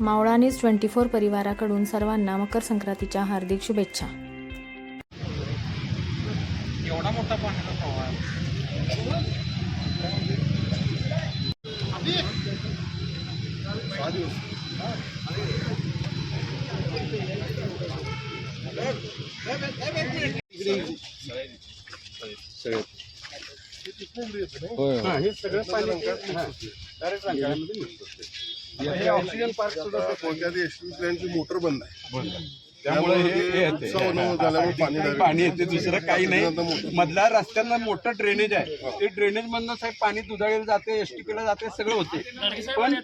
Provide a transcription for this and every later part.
मावळा news twenty four परिवाराकडून सर्वांना मकर संक्रांतीच्या हार्दिक शुभेच्छा एवढा मोठा पाण्याचा प्रवाह हे सगळं हे ऑक्सिजन पार्क सुद्धा कोणत्या एसटी प्लॅनची मोटर बंद आहे. त्यामुळे हे हे पाणी येते दुसरं काही नाही. मधल्या रस्त्यांना मोठं ड्रेनेज आहे. ते ड्रेनेज मधनं साहेब पाणी दुधाळीला जाते एसटीपीला जाते सगळं होते. पण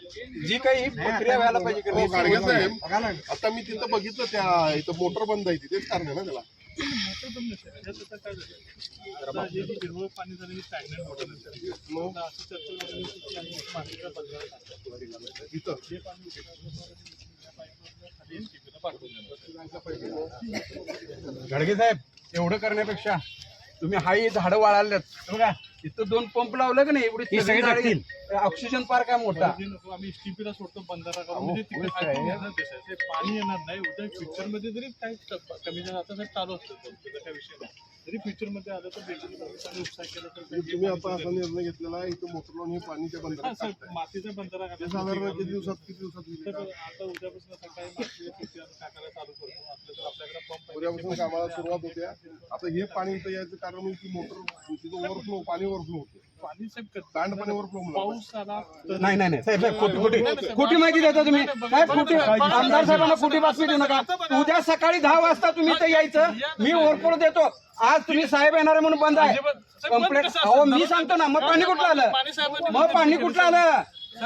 जी काही प्रक्रिया व्हायला पाहिजे की हो. आता मी तिथं बघितलं त्या इथं मोटर बंद आहे. तिथेच कारण आहे ना त्याला. पाणी झालं स्टॅग्नेट मग? असं चर्चा मातीचा जे पाणी. गाडगे साहेब एवढं करण्यापेक्षा तुम्ही हाही झाडं वाळाल्यात बघा इथं दोन पंप लावलं का नाही? एवढी सगळी झाडे ऑक्सिजन पार्क आहे मोठा? जे नको आम्ही STP ला सोडतो बंधारा करून म्हणजे तिकडे काय? येणार पाणी येणार नाही. उद्या फ्युचरमध्ये जरी काय क- कमी झालं आता चालू असतं. तो, त्याचा काय विषय नाही. जरी आलं तर केला म्हणजे तुम्ही आता असा निर्णय घेतलेला आहे इथं मोटर लावून हे पाणी त्या बंदरात. मातीचा घालायचा. साधारण किती दिवसात किती दिवसात आता उद्यापासून सकाळी टाकायला चालू करतो. आपल्याकडे पंप उद्यापासून कामाला सुरुवात होते. आता हे पाणी इथं यायचं कारण म्हणजे की मोटर तिथं ओव्हरफ्लो पाणी ओव्हरफ्लो होते. पाणी साहेब पाऊस आला तर नाही नाही नाही. साहेब साहेब खोटी खोटी. खोटी माहिती देता तुम्ही. साहेब खोटी. आमदार साहेबांना खोटी बातमी देऊ नका. उद्या सकाळी दहा वाजता तुम्ही इथं यायचं. मी ओरपोड देतो. आज तुम्ही साहेब येणार आहे म्हणून बंद आहे. कंप्लेंट अहो मी सांगतो ना मग पाणी कुठलं आलं? मग पाणी कुठलं आलं?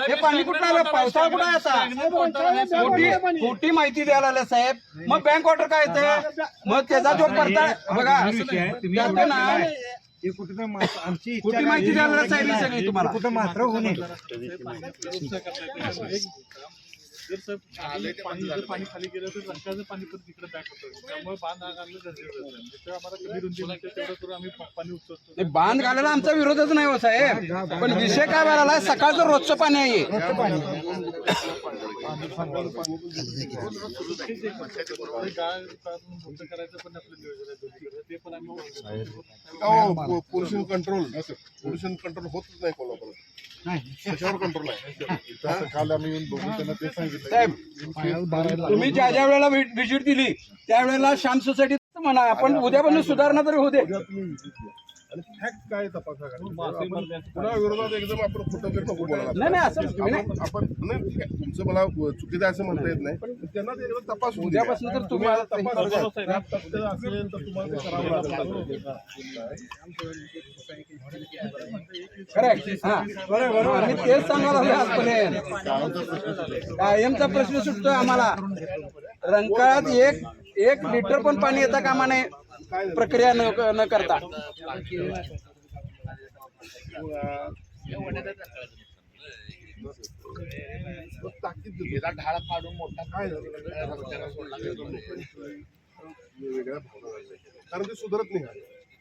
हे पाणी कुठलं आलं? पावसाळा कुठं आहे आता? खोटी खोटी माहिती द्यायला आलं साहेब. मग बँक ऑर्डर काय येते मग त्याचा जो पडता बघा. ना. आमची खोटी माहिती द्यायला ही सगळी तुम्हाला? कुठं मात्र होऊ नये. उपसा करता येतो. एक जर साहेब खाली पाणी जर पाणी खाली गेलं तर रंकाचं पाणी पण तिकडे बॅक होतं त्यामुळे बांध हा घालणं गरजेचं आहे जिथे आम्हाला कमी रुंदी मिळते तेवढं करून आम्ही प- पाणी उचलतो नाही, बांध घालायला आमचा विरोधच नाही हो साहेब. पण विषय काय व्हायला सकाळचं रोजचं पाणी आहे ते गाळ काढून मुक्त करायचं पण आपलं नियोजन आहे. पण पोल्युशन कंट्रोल पोल्युशन कंट्रोल होतच नाही कोल्हापुरात. त्याच्यावर कंट्रोल आहे. काल आम्ही येऊन बघू त्यांना ते सांगितलं तुम्ही ज्या ज्या वेळेला व्हिजिट दिली त्यावेळेला श्याम सोसायटी म्हणा आपण उद्यापासून सुधारणा तरी होऊ दे. आणि फॅक्ट काय तपासा पुन्हा विरोधात एकदम आपण खोटं नको. आपण नाही. ठीक आहे. तुमचं मला चुकीचं आहे असं म्हणता येत नाही. पण त्यांना ते द्या. उद्यापासून तर तुम्हाला तपास असेल तर तुम्हाला ते करावं हा आम्ही तेच सांगायला हवे आजपर्यंत कायमचा प्रश्न सुटतोय आम्हाला. रंकाळात एक एक लिटर पण पाणी येता कामा नये. प्रक्रिया न न करता. ढाळ काढून मोठा काय. कारण ते सुधारत नाही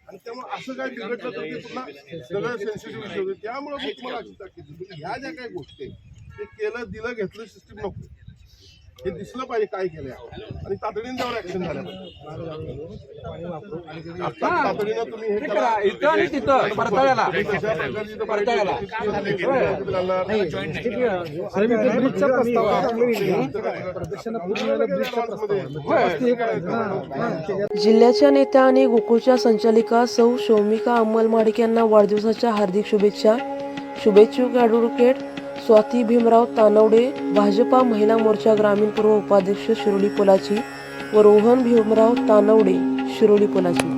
आणि त्यामुळे असं काय बिघडलं तर ते पुन्हा सगळं सेन्सिटिव्ह विषय होते त्यामुळे ह्या ज्या काही गोष्टी आहेत, ते केलं दिलं घेतलं सिस्टीम नको हे दिसलं पाहिजे काय केलं आणि तातडीने त्यावर ऍक्शन झाल्या पाहिजे आता तातडीनं तुम्ही हे करा. इथं आणि तिथं. परताव्याला. कशा प्रकारची इथं परताव्याला जिल्ह्याच्या नेत्या आणि गोकुळच्या संचालिका सौ शौमिका अंमलमाडिक यांना वाढदिवसाच्या हार्दिक शुभेच्छा. शुभेच्छुक ॲडव्होकेट स्वाती भीमराव तानवडे भाजपा महिला मोर्चा ग्रामीण पूर्व उपाध्यक्ष शिरोली पोलाची व रोहन भीमराव तानवडे शिरोली पोलाची.